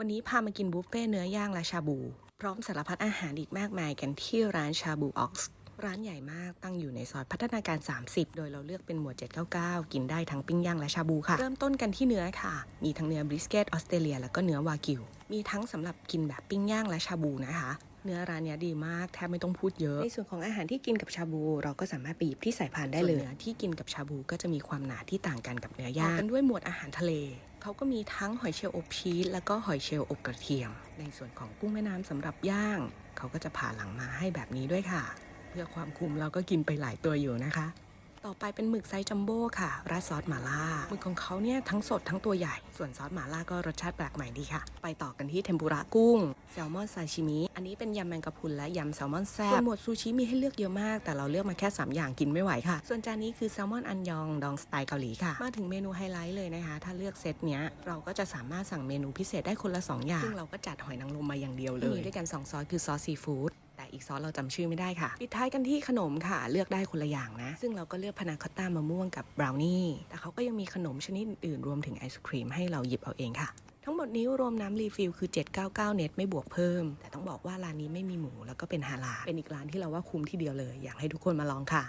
วันนี้พามากินบุฟเฟ่เนื้อย่างและชาบู พร้อมสารพัดอาหารอีกมากมายกันที่ร้านชาบูออกซ์ ร้านใหญ่มากตั้งอยู่ในซอยพัฒนาการ 30 โดยเราเลือกเป็นหมวด 799 กินได้ทั้งปิ้งย่างและชาบูค่ะ เริ่มต้นกันที่เนื้อค่ะ มีทั้งเนื้อบริสเกตออสเตรเลีย แล้วก็เนื้อวากิว มีทั้งสำหรับกินแบบปิ้งย่างและชาบูนะคะเนื้อร้านเนี้ยดีมากแทบไม่ต้องพูดเยอะ ในส่วนของอาหารที่กินกับชาบู เราก็สามารถไปหยิบที่ใส่พานได้เลยเนื้อที่กินกับชาบูก็จะมีความหนาที่ต่างกันกับเนื้อย่างกันด้วยหมวดอาหารทะเล เขาก็มีทั้งหอยเชลล์อบชีสแล้วก็หอยเชลล์อบกระเทียม ในส่วนของกุ้งแม่น้ำสำหรับย่าง เขาก็จะผ่าหลังมาให้แบบนี้ด้วยค่ะเพื่อความคุ้มเราก็กินไปหลายตัวอยู่นะคะ ต่อไปเป็นหมึกไซส์จัมโบ้ค่ะราดซอสหม่าล่าหมึกของเขาเนี่ยทั้งสดทั้งตัวใหญ่ ส่วนซอสหม่าล่าก็รสชาติแปลกใหม่ดีค่ะ ไปต่อกันที่เทมปุระกุ้งแซลมอนซาชิมิ อันนี้เป็นยำแมงกะพรุนและยำแซลมอนแซ่บส่วนหมวดซูชิมีให้เลือกเยอะมาก แต่เราเลือกมาแค่ 3 อย่างกินไม่ไหวค่ะ ส่วนจานนี้คือแซลมอนอันยองดองสไตล์เกาหลีค่ะ มาถึงเมนูไฮไลท์เลยนะคะ ถ้าเลือกเซตเนี้ยเราก็จะสามารถสั่งเมนูพิเศษได้คนละสองอย่าง ซึ่งเราก็จัดหอยนางรมมาอย่างเดียวเลยมีด้วยกันสองซอสคือซอสซีฟู้ดแต่ อีกซอสเราจำชื่อไม่ได้ค่ะ ปิดท้ายกันที่ขนมค่ะ เลือกได้คนละอย่างนะ ซึ่งเราก็เลือกพานาคอตต้ามะม่วงกับบราวนี่ แต่เขาก็ยังมีขนมชนิดอื่นรวมถึงไอศครีมให้เราหยิบเอาเองค่ะทั้งหมดนี้รวมน้ำรีฟิลคือ 799 เน็ตไม่บวกเพิ่ม แต่ต้องบอกว่าร้านนี้ไม่มีหมูแล้วก็เป็นฮาลาเป็นอีกร้านที่เราว่าคุ้มที่เดียวเลย อยากให้ทุกคนมาลองค่ะ